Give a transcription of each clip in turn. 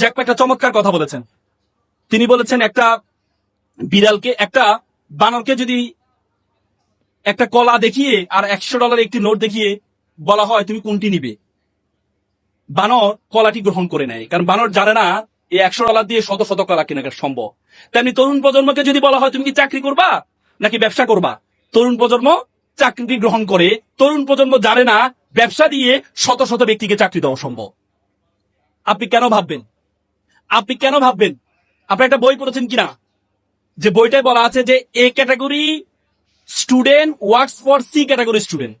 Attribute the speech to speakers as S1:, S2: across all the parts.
S1: Jack একটা চমৎকার কথা বলেছেন। তিনি বলেছেন একটা বিড়ালকে, একটা বানরকে যদি একটা কলা দেখিয়ে আর একশো ডলার একটি নোট দেখিয়ে বলা হয়, তুমি কোনটি নিবে? বানর কলাটি গ্রহণ করে নেয়। কারণ বানর জানে না এই একশো ডলার দিয়ে শত শত কলা কেনা সম্ভব। তেমনি তরুণ প্রজন্মকে যদি বলা হয়, তুমি কি চাকরি করবা? নাকি ব্যবসা করবা? তরুণ প্রজন্ম চাকরি গ্রহণ করে, তরুণ প্রজন্ম জানে না, ব্যবসা দিয়ে শত শত ব্যক্তিকে চাকরি দেওয়া সম্ভব। আপনি কেন ভাববেন? আপনি কেন ভাববেন? আপনি একটা বই পড়েছেন কিনা? যে বইটায় বলা আছে যে A category student works for C category student.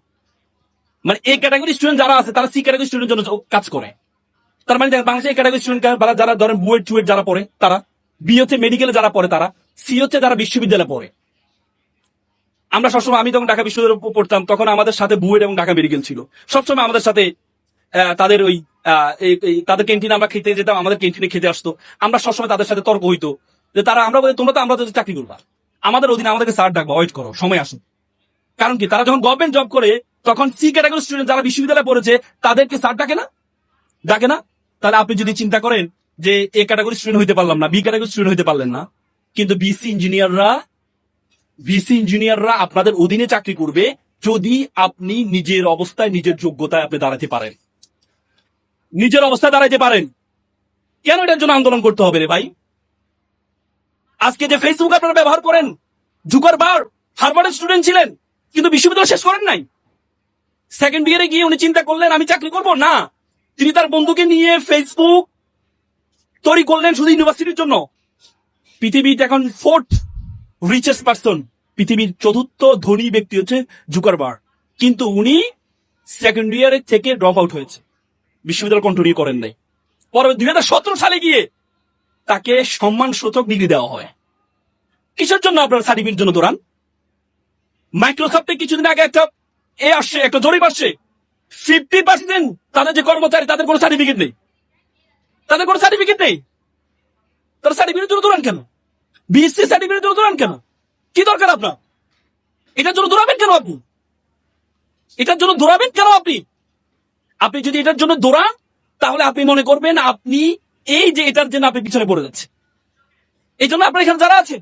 S1: মানে এ ক্যাটাগরি স্টুডেন্ট যারা আছে, তারা সি ক্যাটাগরি স্টুডেন্ট জন্য কাজ করে। তার মানে বাংলাদেশে ক্যাটাগরি স্টুডেন্ট যারা ধরেন বুয়েট, টুয়েট যারা পড়ে, তারা। বি হচ্ছে মেডিকেলে যারা পড়ে, তারা। সি হচ্ছে যারা বিশ্ববিদ্যালয়ে পড়ে। আমরা সবসময়, আমি যখন ঢাকা বিশ্ববিদ্যালয়ে পড়তাম, তখন আমাদের সাথে বুয়েট এবং ঢাকা মেডিকেল ছিল। সবসময় আমাদের সাথে তাদের ওই তাদের ক্যান্টিনে আমরা খেতে যেতাম আমাদের ক্যান্টিনে খেতে আসতো। আমরা সবসময় তাদের সাথে তর্ক হইতো যে তারা আমরা বলি, তোমরা তো আমরা চাকরি করবা আমাদের অধীনে আমাদেরকে স্যার ডাকবা ওয়েট করো সময় আসুন কারণ কি? তারা যখন গভর্নমেন্ট জব করে তখন সি ক্যাটাগরি স্টুডেন্ট যারা বিশ্ববিদ্যালয়ে পড়েছে তাদেরকে স্যার ডাকে না? ডাকে না? তাহলে আপনি যদি চিন্তা করেন যে এ ক্যাটাগরি স্টুডেন্ট হইতে পারলাম না বি ক্যাটাগরি স্টুডেন্ট হইতে পারলেন না কিন্তু বিসি ইঞ্জিনিয়াররা বিসি ইঞ্জিনিয়াররা আপনাদের অধীনে চাকরি করবে যদি আপনি নিজের অবস্থায় নিজের যোগ্যতায় আপনি দাঁড়াতে পারেন। নিজের অবস্থায় দাঁড়াইতে পারেন। কেন এটার জন্য আন্দোলন করতে হবে রে ভাই? আজকে যে ফেসবুক আপনারা ব্যবহার করেন জুকার বার হারবার্ডের স্টুডেন্ট ছিলেন, কিন্তু বিশ্ববিদ্যালয় শেষ করেন নাই। সেকেন্ড ইয়ারে গিয়ে উনি চিন্তা করলেন, আমি চাকরি করব? না। তিনি তার বন্ধুকে নিয়ে ফেসবুক তৈরি করলেন শুধু ইউনিভার্সিটির জন্য। পৃথিবীতে এখন ফোর্থ রিচেস্ট পার্সন পৃথিবীর চতুর্থ ধনী ব্যক্তি হচ্ছে জুকারবার কিন্তু উনি সেকেন্ড ইয়ারের থেকে ড্রপ আউট হয়েছে। বিশ্ববিদ্যালয় কন্টিনিউ করেন নাই। পরে দুই হাজার সতেরো সালে গিয়ে তাকে সম্মান সূচক ডিগ্রি দেওয়া হয়। কিসের জন্য আপনার সার্টিফিকেট জন্য দৌড়ান? মাইক্রোসফটে কিছুদিন আগে একটা এ আসছে, একটা জরিপ আসছে। ফিফটি পার্সেন্ট তাদের যে কর্মচারী, তাদের কোনো সার্টিফিকেট নেই। তাদের কোনো সার্টিফিকেট নেই। তারা সার্টিফিকেটের জন্য দৌড়ান কেন? বিএসসি সার্টিফিকেটের জন্য দৌড়ান কেন? কি দরকার আপনার? এটার জন্য দৌড়াবেন কেন আপনি? এটার জন্য দৌড়াবেন কেন আপনি? আপনি যদি এটার জন্য দৌড়ান, তাহলে আপনি মনে করবেন আপনি এই যে এটার জন্য আপনি পিছনে পড়ে যাচ্ছে এই জন্য আপনার এখানে যারা আছে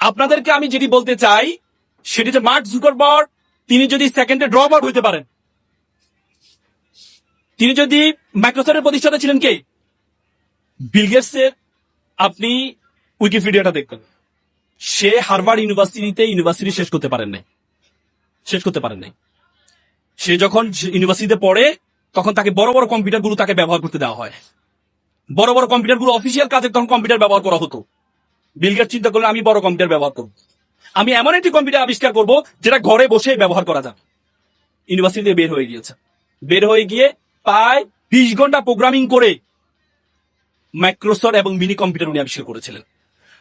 S1: আপনাদেরকে আমি যেটি বলতে চাই, সেটি যে মার্ক জুকারবার্গ, তিনি যদি সেকেন্ডে ড্রপ আউট হইতে পারেন। তিনি যদি মাইক্রোসফটের প্রতিষ্ঠাতা ছিলেন কে? বিল গেটসের। আপনি উইকিপিডিয়াটা দেখবেন। সে হার্ভার্ড ইউনিভার্সিটিতে ইউনিভার্সিটি শেষ করতে পারেন নাই। শেষ করতে পারেন নাই। সে যখন ইউনিভার্সিটিতে পড়ে তখন তাকে বড় বড় কম্পিউটারগুলো তাকে ব্যবহার করতে দেওয়া হয়। বড় বড় কম্পিউটারগুলো অফিসিয়াল কাজে তখন কম্পিউটার ব্যবহার করা হতো। বিলগেট চিন্তা করলে আমি বড় কম্পিউটার ব্যবহার করব। আমি এমন একটি কম্পিউটার আবিষ্কার করব, যেটা ঘরে বসে ব্যবহার করা যাবে। ইউনিভার্সিটিতে বের হয়ে গিয়েছে। বের হয়ে গিয়ে প্রায় বিশ ঘণ্টা প্রোগ্রামিং করে মাইক্রোসফট এবং মিনি কম্পিউটার উনি আবিষ্কার করেছিলেন।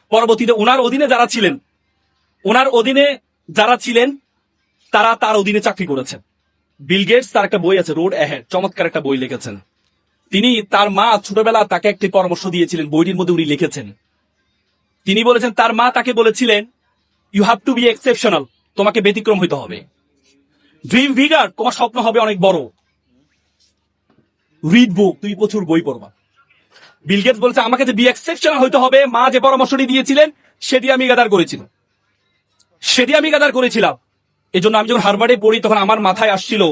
S1: পরবর্তীতে ওনার অধীনে যারা ছিলেন ওনার অধীনে যারা ছিলেন, তারা তার অধীনে চাকরি করেছেন। বিল গেটস তার একটা বই আছে রোড অ্যাহেড চমৎকার একটা বই লিখেছেন। তিনি তার মা ছোটবেলা তাকে একটি পরামর্শ দিয়েছিলেন, বইটির মধ্যে উনি লিখেছেন। তিনি বলেছেন, তার মা তাকে বলেছিলেন you have to be exceptional তোমাকে ব্যতিক্রম হইতে হবে। ড্রিম ভিগার তোমার স্বপ্ন হবে অনেক বড়। রিড বুক তুমি প্রচুর বই পড়বা বিল গেটস বলছে, আমাকে যে বি এক্সেপশনাল হইতে হবে, মা যে পরামর্শটি দিয়েছিলেন, সেটি আমি গাদার করেছিলাম। সেটি আমি গাদার করেছিলাম। এই জন্য আমি যখন হারবার্ডে পড়ি, তখন আমার মাথায় আসছিল,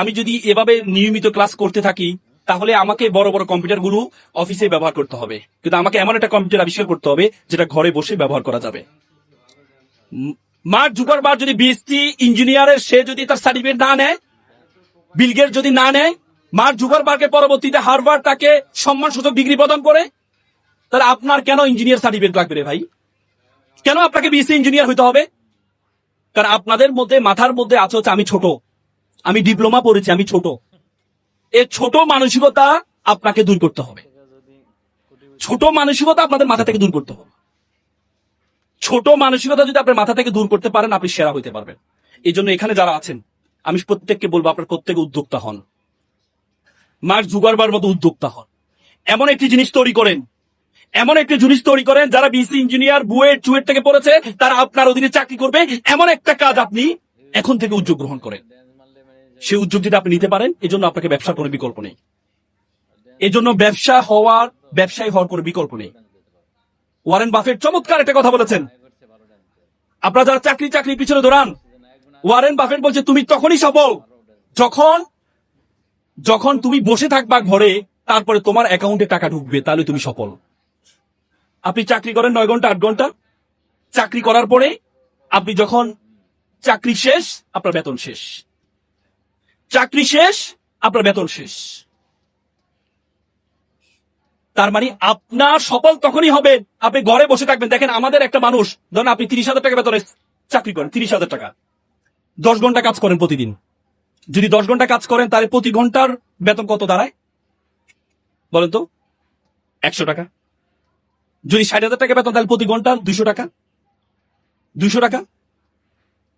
S1: আমি যদি এভাবে নিয়মিত ক্লাস করতে থাকি, তাহলে আমাকে বড় বড় কম্পিউটারগুলো অফিসে ব্যবহার করতে হবে। কিন্তু আমাকে এমন একটা কম্পিউটার আবিষ্কার করতে হবে, যেটা ঘরে বসে ব্যবহার করা যাবে। মার্ক জুকারবার যদি বিএসসি ইঞ্জিনিয়ারের, সে যদি তার সার্টিফিকেট না নেয় বিলগেট যদি না নেয় মার্ক জুকারবার্গের পরবর্তীতে হারবার্ড তাকে সম্মানসূচক ডিগ্রি প্রদান করে, তাহলে আপনার কেন ইঞ্জিনিয়ার সার্টিফিকেট লাগবে রে ভাই? কেন আপনাকে বিএসসি ইঞ্জিনিয়ার হইতে হবে? কারণ আপনাদের মধ্যে, মাথার মধ্যে আছে হচ্ছে আমি ছোট। আমি ডিপ্লোমা পড়েছি, আমি ছোট। এই ছোট মানসিকতা আপনাকে দূর করতে হবে। ছোট মানসিকতা আপনাদের মাথা থেকে দূর করতে হবে। ছোট মানসিকতা যদি আপনার মাথা থেকে দূর করতে পারেন, আপনি সেরা হইতে পারবেন। এই জন্য এখানে যারা আছেন, আমি প্রত্যেককে বলব, আপনার প্রত্যেকে উদ্যোক্তা হন। মার্ক জুগারবার মতো উদ্যোক্তা হন। এমন একটি জিনিস তৈরি করেন এমন একটি জিনিস তৈরি করেন যারা বিসি ইঞ্জিনিয়ার বুয়েট, চুয়েট থেকে পড়েছে, তারা আপনার অধীনে চাকরি করবে। এমন একটা কাজ আপনি এখন থেকে উদ্যোগ গ্রহণ করেন। সেই উদ্যোগ যদি আপনি নিতে পারেন এই জন্য আপনাকে ব্যবসার কোনো বিকল্প নেই। এজন্য ব্যবসা হওয়ার, ব্যবসায়ী হওয়ার কোনো বিকল্প নেই। ওয়ারেন বাফেট চমৎকার একটা কথা বলেছেন। আপনারা যারা চাকরি চাকরি পিছনে দৌড়ান, ওয়ারেন বাফেট বলছে, তুমি তখনই সফল যখন যখন তুমি বসে থাকবা ঘরে, তারপরে তোমার অ্যাকাউন্টে টাকা ঢুকবে, তাহলে তুমি সফল। আপনি চাকরি করেন নয় ঘণ্টা, আট ঘণ্টা। চাকরি করার পরে আপনি যখন চাকরি শেষ, আপনার বেতন শেষ। চাকরি শেষ, আপনার বেতন শেষ। তার মানে আপনার সফল তখনই হবে আপনি ঘরে বসে থাকবেন। দেখেন আমাদের একটা মানুষ, ধরেন আপনি তিরিশ হাজার টাকা বেতনে চাকরি করেন, তিরিশ হাজার টাকা। দশ ঘণ্টা কাজ করেন প্রতিদিন। যদি দশ ঘণ্টা কাজ করেন, তাহলে প্রতি ঘণ্টার বেতন কত দাঁড়ায়? বলেন তো, একশো টাকা। যদি ষাট হাজার টাকা বেতন, তাহলে প্রতি ঘণ্টা দুইশো টাকা। দুইশো টাকা।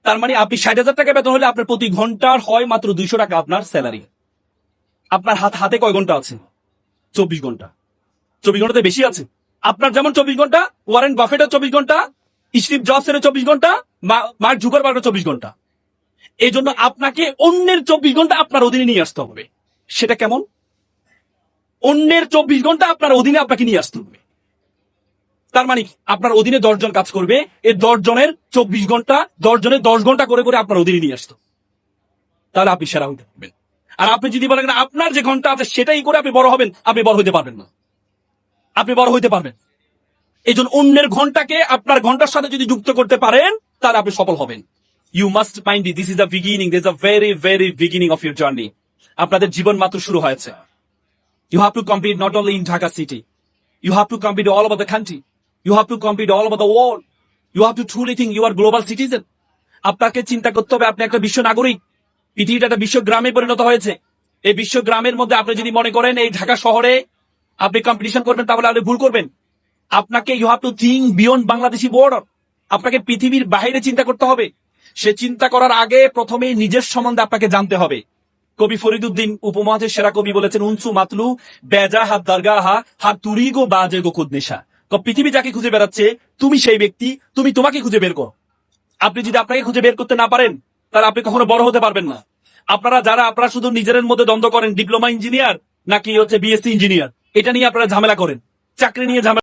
S1: তার মানে আপনি ষাট হাজার টাকা বেতন হলে আপনার প্রতি ঘণ্টার হয় মাত্র দুইশো টাকা আপনার স্যালারি। আপনার হাত হাতে কয় ঘণ্টা আছে? চব্বিশ ঘণ্টা। চব্বিশ ঘন্টাতে বেশি আছে। আপনার যেমন চব্বিশ ঘণ্টা, ওয়ারেন বাফেটের চব্বিশ ঘণ্টা, স্টিভ জবসের চব্বিশ ঘণ্টা মার্ক জুকারবার্গের চব্বিশ ঘণ্টা। এই জন্য আপনাকে অন্যের চব্বিশ ঘণ্টা আপনার অধীনে নিয়ে আসতে হবে। সেটা কেমন? অন্যের চব্বিশ ঘণ্টা আপনার অধীনে আপনাকে নিয়ে আসতে হবে। তার মানে আপনার অধীনে দশ জন কাজ করবে এই জনের চব্বিশ ঘণ্টা জনের দশ ঘণ্টা করে করে আপনার অধীনে নিয়ে আসতো। তাহলে আপনি সেরা হইতে পারবেন। আর আপনি যদি বলেন আপনার যে ঘণ্টা আছে সেটাই করে আপনি বড় হবেন, আপনি বড় হইতে পারবেন না। আপনি বড় হইতে পারবেন। এই জন্য অন্যের ঘন্টাকে আপনার ঘণ্টার সাথে যদি যুক্ত করতে পারেন, তাহলে আপনি সফল হবেন। You must mind this is the beginning this a very very beginning of your journey আপনাদের জীবন মাত্র শুরু হয়েছে। You have to complete not only in Dhaka city you have to complete all over the country you have to compete all over the world you have to truly think you are global citizen আপনাকে চিন্তা করতে হবে, আপনি একটা বিশ্ব নাগরিক। পৃথিবীটা একটা বিশ্ব গ্রামে পরিণত হয়েছে। এই বিশ্ব গ্রামের মধ্যে আপনি যদি মনে করেন, এই ঢাকা শহরে আপনি কম্পিটিশন করবেন, তাহলে আপনি ভুল করবেন। আপনাকে you have to think beyond Bangladeshi border আপনাকে পৃথিবীর বাইরে চিন্তা করতে হবে। সে চিন্তা করার আগে প্রথমে নিজের সম্বন্ধে আপনাকে জানতে হবে। কবি ফরিদুদ্দিন উপমহাদেশ সেরা কবি বলেছেন, উনসু মাতলু, বেজা হাত দরগা হা হাত তুরি গো বাজে গো খুদ নেশা তো পৃথিবী যাকে খুঁজে বেড়াচ্ছে, তুমি সেই ব্যক্তি, তুমি তোমাকে খুঁজে বের করো। আপনি যদি আপনাকে খুঁজে বের করতে না পারেন, তাহলে আপনি কখনো বড় হতে পারবেন না। আপনারা যারা, আপনারা শুধু নিজের মধ্যে দ্বন্দ্ব করেন, ডিপ্লোমা ইঞ্জিনিয়ার নাকি হচ্ছে বিএসসি ইঞ্জিনিয়ার, এটা নিয়ে আপনারা ঝামেলা করেন। চাকরি নিয়ে ঝামেলা